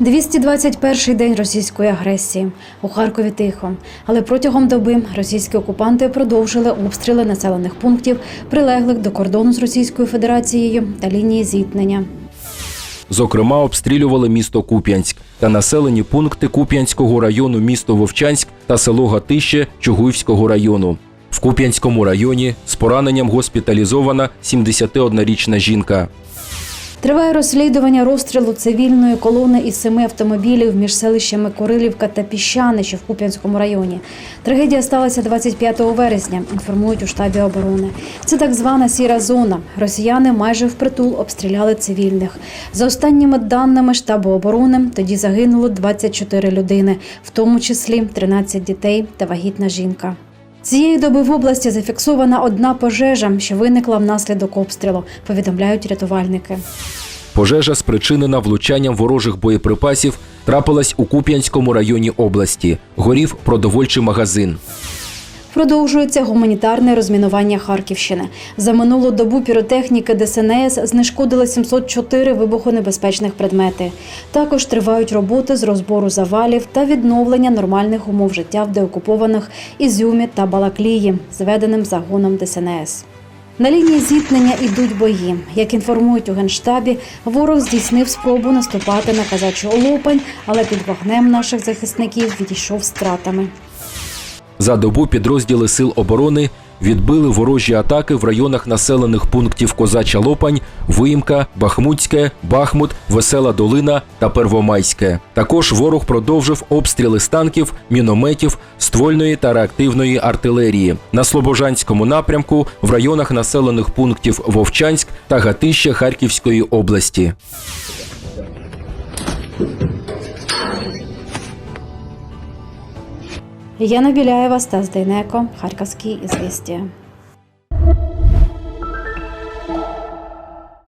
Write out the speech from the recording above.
221-й день російської агресії. У Харкові тихо. Але протягом доби російські окупанти продовжили обстріли населених пунктів, прилеглих до кордону з Російською Федерацією та лінії зіткнення. Зокрема, обстрілювали місто Куп'янськ та населені пункти Куп'янського району місто Вовчанськ та село Гатище Чугуївського району. В Куп'янському районі з пораненням госпіталізована 71-річна жінка. Триває розслідування розстрілу цивільної колони із семи автомобілів між селищами Корилівка та Піщани, що в Куп'янському районі. Трагедія сталася 25 вересня, інформують у штабі оборони. Це так звана сіра зона. Росіяни майже впритул обстріляли цивільних. За останніми даними штабу оборони, тоді загинуло 24 людини, в тому числі 13 дітей та вагітна жінка. Цієї доби в області зафіксована одна пожежа, що виникла внаслідок обстрілу, повідомляють рятувальники. Пожежа, спричинена влучанням ворожих боєприпасів, трапилась у Куп'янському районі області. Горів продовольчий магазин. Продовжується гуманітарне розмінування Харківщини. За минулу добу піротехніки ДСНС знешкодили 704 вибухонебезпечних предмети. Також тривають роботи з розбору завалів та відновлення нормальних умов життя в деокупованих Ізюмі та Балаклії, зведеним загоном ДСНС. На лінії зіткнення йдуть бої. Як інформують у генштабі, ворог здійснив спробу наступати на казачу Лопань, але під вогнем наших захисників відійшов з втратами. За добу підрозділи сил оборони відбили ворожі атаки в районах населених пунктів Козача Лопань, Виїмка, Бахмутське, Бахмут, Весела Долина та Первомайське. Також ворог продовжив обстріли з танків, мінометів, ствольної та реактивної артилерії на Слобожанському напрямку в районах населених пунктів Вовчанськ та Гатище Харківської області. Яна Біляєва, Стас Дейнеко, Харківські ізвістія.